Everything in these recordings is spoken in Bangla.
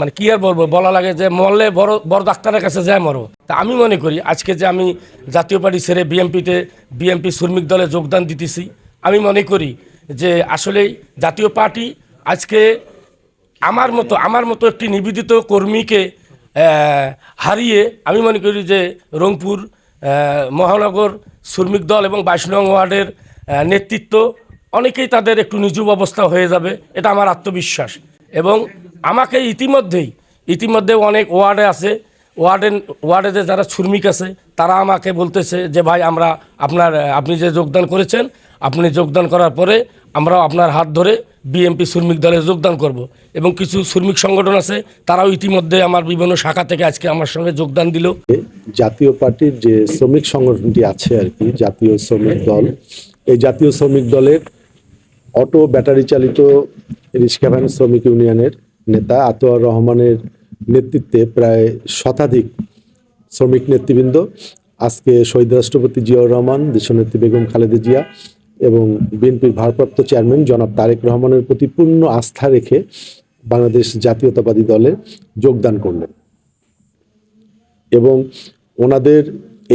মানে কি আর বলব, বলা লাগে যে মরলে বড় বড় ডাক্তারের কাছে যায় মরো। তা আমি মনে করি, আজকে যে আমি জাতীয় পার্টি ছেড়ে বিএমপিতে বিএমপি শ্রমিক দলে যোগদান দিতেছি, আমি মনে করি যে আসলেই জাতীয় পার্টি আজকে আমার মতো আমার মতো একটি নিবেদিত কর্মীকে হারিয়ে আমি মনে করি যে রংপুর মহানগর শ্রমিক দল এবং বাইশ নং ওয়ার্ডের নেতৃত্ব অনেকেই তাদের একটু নিজুব অবস্থা হয়ে যাবে, এটা আমার আত্মবিশ্বাস। এবং আমাকে ইতিমধ্যেই ইতিমধ্যে অনেক ওয়ার্ডে আছে। ওয়ার্ডে ওয়ার্ডে যে যারা শ্রমিক আছে, তারা আমাকে বলতেছে যে, ভাই, আমরা আপনার, আপনি যে যোগদান করেছেন, আপনি যোগদান করার পরে আমরাও আপনার হাত ধরে বিএমপি শ্রমিক দলে যোগদান করব। এবং কিছু শ্রমিক সংগঠন আছে, তারাও ইতিমধ্যে আমার বিভিন্ন শাখা থেকে আজকে আমার সঙ্গে যোগদান দিল। জাতীয় পার্টির যে শ্রমিক সংগঠনটি আছে আর কি, জাতীয় শ্রমিক দল, এই জাতীয় শ্রমিক দলের অটো ব্যাটারি চালিত রিক্সা ভ্যান শ্রমিক ইউনিয়নের নেতা আতোয়ার রহমানের নেতৃত্বে প্রায় শতাধিক শ্রমিক নেতৃবৃন্দ, আজকে শহীদ রাষ্ট্রপতি জিয়াউর রহমান, দেশনেত্রী বেগম খালেদা জিয়া এবং বিএনপির ভারপ্রাপ্ত চেয়ারম্যান জনাব তারেক রহমানের প্রতি পূর্ণ আস্থা রেখে বাংলাদেশ জাতীয়তাবাদী দলে যোগদান করলেন এবং ওনাদের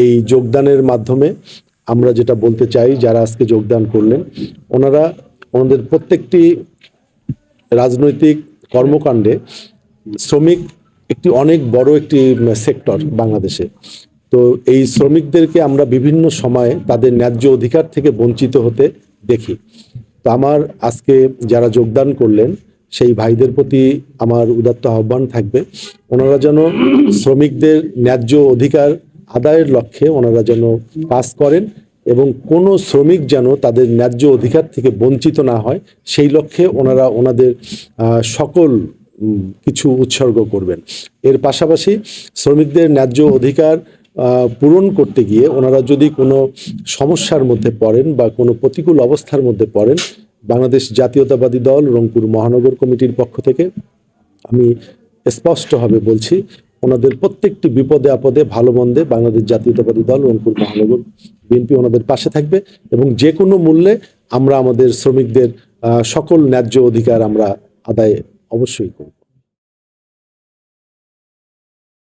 এই যোগদানের মাধ্যমে আমরা যেটা বলতে চাই, যারা আজকে যোগদান করলেন, ওনারা ওনাদের প্রত্যেকটি রাজনৈতিক কর্মকাণ্ডে শ্রমিক একটি অনেক বড় একটি সেক্টর বাংলাদেশে। তো এই শ্রমিকদেরকে আমরা বিভিন্ন সময়ে তাদের ন্যায্য অধিকার থেকে বঞ্চিত হতে দেখি। তো আমার আজকে যারা যোগদান করলেন, সেই ভাইদের প্রতি আমার উদাত্ত আহ্বান থাকবে। ওনারা যেন শ্রমিকদের ন্যায্য অধিকার আদায়ের লক্ষ্যে ওনারা যেন কাজ করেন। এবং কোনো শ্রমিক যেন তাদের ন্যায্য অধিকার থেকে বঞ্চিত না হয়, সেই লক্ষ্যে ওনারা ওনাদের সকল কিছু উৎসর্গ করবেন। এর পাশাপাশি শ্রমিকদের ন্যায্য অধিকার পূরণ করতে গিয়ে ওনারা যদি কোনো সমস্যার মধ্যে পড়েন বা কোনো প্রতিকূল অবস্থার মধ্যে পড়েন, বাংলাদেশ জাতীয়তাবাদী দল রংপুর মহানগর কমিটির পক্ষ থেকে আমি স্পষ্টভাবে বলছি ওনাদের প্রত্যেকটি বিপদে আপদে ভালো মন্দে বাংলাদেশ জাতীয়তাবাদী দল, রংপুর মহানগর বিএনপি ওনাদের পাশে থাকবে এবং যে কোনো মূল্যে আমরা আমাদের শ্রমিকদের সকল ন্যায্য অধিকার আমরা আদায় অবশ্যই করব।